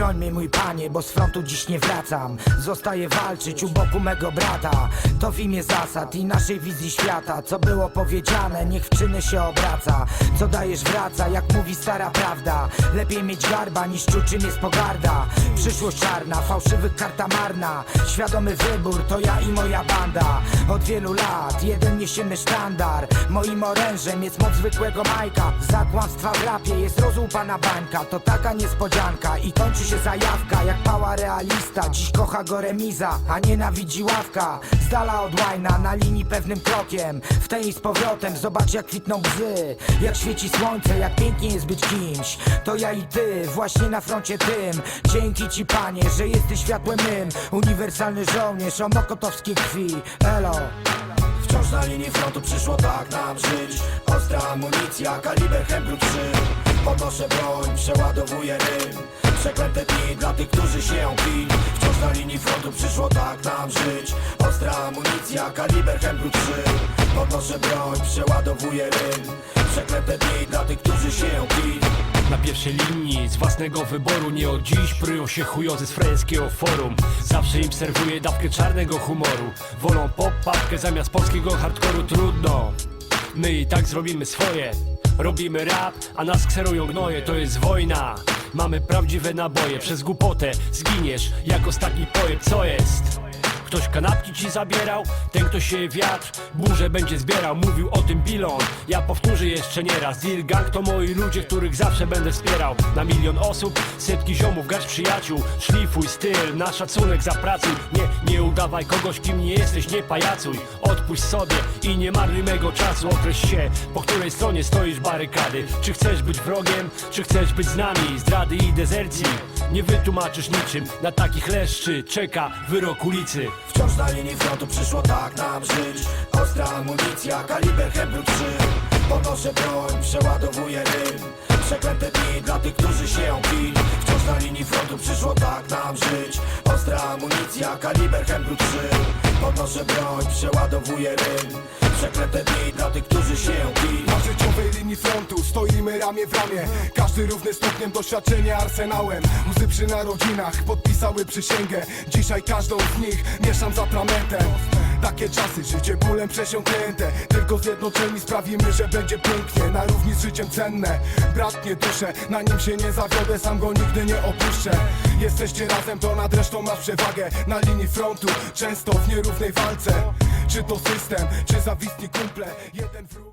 Broń mnie mój panie, bo z frontu dziś nie wracam. Zostaję walczyć u boku mego brata. To w imię zasad i naszej wizji świata. Co było powiedziane, niech w czyny się obraca. Co dajesz wraca, jak mówi stara prawda. Lepiej mieć garba niż czuć czym jest pogarda. Przyszłość czarna, fałszywych karta marna. Świadomy wybór, to ja i moja banda. Od wielu lat, jeden niesiemy sztandar. Moim orężem jest moc zwykłego Majka. Za kłamstwa w rapie jest rozłupana bańka. To taka niespodzianka i kończy się zajawka Jak pała realista, dziś kocha go remiza A nienawidzi ławka. Z dala od łajna, na linii pewnym krokiem. W tej i z powrotem, zobacz jak kwitną bzy Jak świeci słońce, jak pięknie jest być kimś. To ja i ty, właśnie na froncie tym. Dzięki ci panie, że jesteś światłem mym. Uniwersalny żołnierz o mokotowskiej krwi. Elo. Wciąż na linii frontu przyszło tak nam żyć. Ostra amunicja, kaliber Hembru 3 Podnoszę broń, przeładowuję rym. Przeklęte dni dla tych, którzy się pili. Wciąż na linii frontu przyszło tak nam żyć. Ostra amunicja, kaliber Hembru 3 Podnoszę broń, przeładowuję rym. Przeklęte dni dla tych, którzy się pili. Na pierwszej linii z własnego wyboru Nie od dziś prują się chujozy z freńskiego forum. Zawsze im serwuję dawkę czarnego humoru. Wolą pop zamiast polskiego hardkoru Trudno. My i tak zrobimy swoje Robimy rap, a nas kserują gnoje To jest wojna Mamy prawdziwe naboje Przez głupotę zginiesz jak ostatni pojeb Co jest? Ktoś kanapki ci zabierał, ten kto się wiatr burzę będzie zbierał, mówił o tym Bilon. Ja powtórzę jeszcze nie raz, Deal Gang to moi ludzie, których zawsze będę wspierał. Na milion osób, setki ziomów, garść przyjaciół Szlifuj styl, na szacunek zapracuj. Nie, nie udawaj kogoś, kim nie jesteś, nie pajacuj. Odpuść sobie i nie marnuj mego czasu. Określ się, po której stronie stoisz barykady. Czy chcesz być wrogiem, czy chcesz być z nami? Zdrady i dezercji, nie wytłumaczysz niczym Na takich leszczy czeka wyrok ulicy Wciąż na linii frontu przyszło tak nam żyć. Ostra amunicja, kaliber Hembru 3 Podnoszę broń, przeładowuję rym. Przeklęte dni dla tych, którzy się ją pili. Wciąż na linii frontu przyszło tak nam żyć. Ostra amunicja, kaliber Hembru 3 Podnoszę broń, przeładowuję rym Przeklęte dni dla tych, którzy się ją pili Na życiowej linii frontu stoimy ramię w ramię. Każdy równy stopniem doświadczenia arsenałem. Łzy przy narodzinach podpisały przysięgę. Dzisiaj każdą z nich mieszam za atramentem takie czasy, życie bólem przesiąknięte. Tylko zjednoczeni sprawimy, że będzie pięknie. Na równi z życiem cenne. Bratnie duszę, na nim się nie zawiodę Sam go nigdy nie opuszczę. Jesteście razem, to nad resztą masz przewagę. Na linii frontu, często w nierównej walce Czy to system, czy zawistni kumple. Jeden wróg